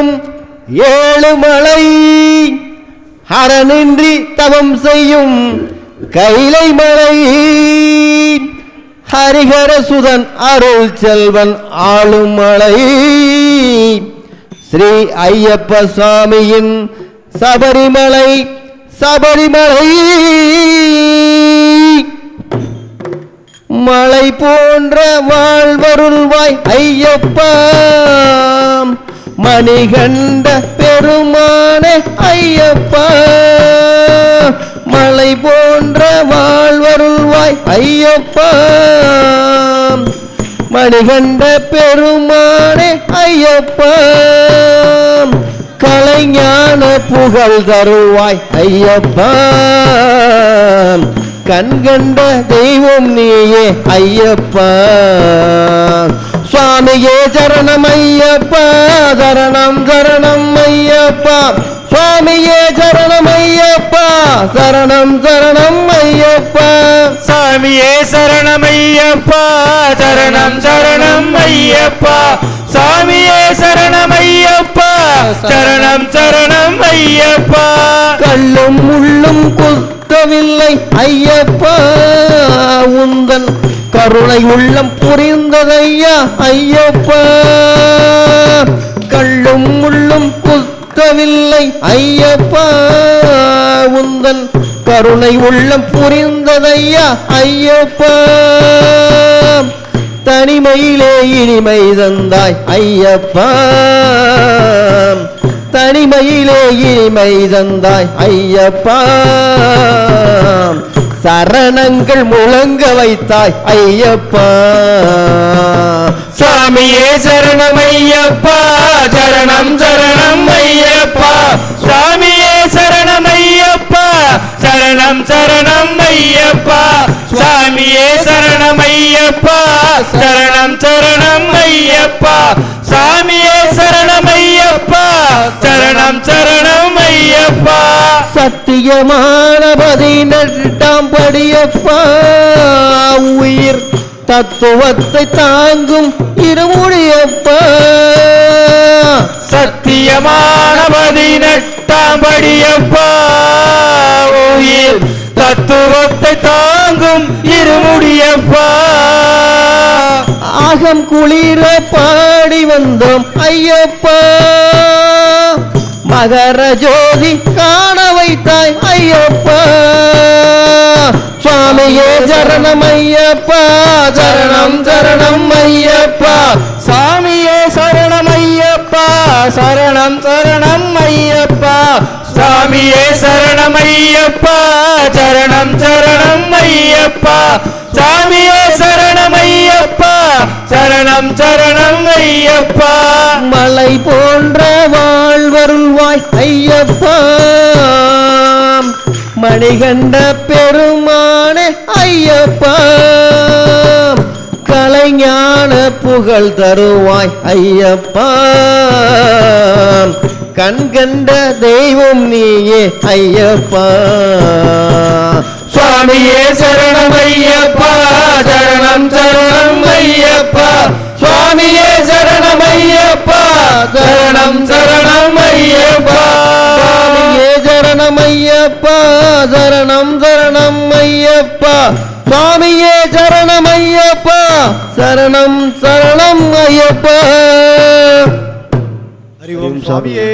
பொழியும் ஏழு மலை. அறனின்றி தவம் செய்யும் கைலை மலை. ஹரிஹர சுதன் அருள் செல்வன் ஆளும் மலை. ஸ்ரீ ஐயப்ப சுவாமியின் சபரிமலை சபரிமலை. மலை போன்ற வாழ்வருள்வாய் ஐயப்பா. மணிகண்ட பெருமானே ஐயப்பா. மலை போன்ற வாழ்வருள்வாய் ஐயப்பா. மணிகண்ட பெருமானே ஐயப்பா. கலைஞான புகழ் தருவாய் ஐயப்பா. கண்கண்ட தெய்வம் நீயே ஐயப்பா. சுவாமியே சரணம் ஐயப்பா சரணம் சரணம் ஐயப்பா. சுவாமியே சரணம் ஐயப்பா சரணம் சரணம் ஐயப்பா. சாமியே சரணமையப்பா சரணம் சரணம் ஐயப்பா. சாமியே சரணமையப்பா சரணம் சரணம் ஐயப்பா. கல்லும் முள்ளும் குத்தவில்லை ஐயப்பா. உந்தன் கருணை உள்ளம் புரிந்ததையா ஐயப்பா? கள்ளும் முள்ளும் குத்தவில்லை ஐயப்பா? உந்தன் கருணை உள்ளம் புரிந்ததையா ஐயப்பா? தனிமையிலே இனிமை தந்தாய் ஐயப்பா? தனிமையிலே இனிமை தந்தாய் ஐயப்பா? சரணங்கள் முழங்க வைத்தாய் ஐயப்பா. சாமியே சரணம் ஐயப்பா சரணம் சரணம் ஐயப்பா. சாமியே சரணம் ஐயப்பா சரணம் சரணம் ஐயப்பா. சாமியே சரணம் ஐயப்பா சரணம் சரணம் ஐயப்பா. சாமியே சரணம் ஐயப்பா சரணம் சரணம் சத்தியமான பதினெட்டாம் படியப்பா உயிர் தத்துவத்தை தாங்கும் இருமுடியப்பா. சத்தியமான பதினெட்டாம் படியப்பா உயிர் தத்துவத்தை தாங்கும் இருமுடியப்பா. ஆகம் குளிர பாடி வந்தோம் ஐயப்பா. மகர ஜோதி காண வைத்தாய் ஐயப்பா. சுவாமியே சரணம் ஐயப்பா சரணம் சரணம் ஐயப்பா. சாமியே சரணம் ஐயப்பா சரணம் சரணம் ஐயப்பா. சாமியே சரணம் ஐயப்பா சரணம் சரணம் ஐயப்பா. சாமியே சரணம் ஐயப்பா சரணம் சரணம் ஐயப்பா. மலை போன்ற வாழ்வருள்வாய் ஐயப்பா. மணிகண்ட பெருமானே ஐயப்பா. கலைஞான புகழ் தருவாய் ஐயப்பா. கண்கண்ட தெய்வம் நீயே ஐயப்பா. சுவாமியே சரணம் ஐயப்பா. சரணம் சரணம் ஐயப்பா. சுவாமியே சரணம் ஐயப்பா. சரணம் சரணம் ஐயப்பா சரணம் சரணம் ஐயப்பா. சுவாமியே சரணம் ஐயப்பா. சரணம் சரணம் ஐயப்பா. ஹரி ஓம் சுவாமியே.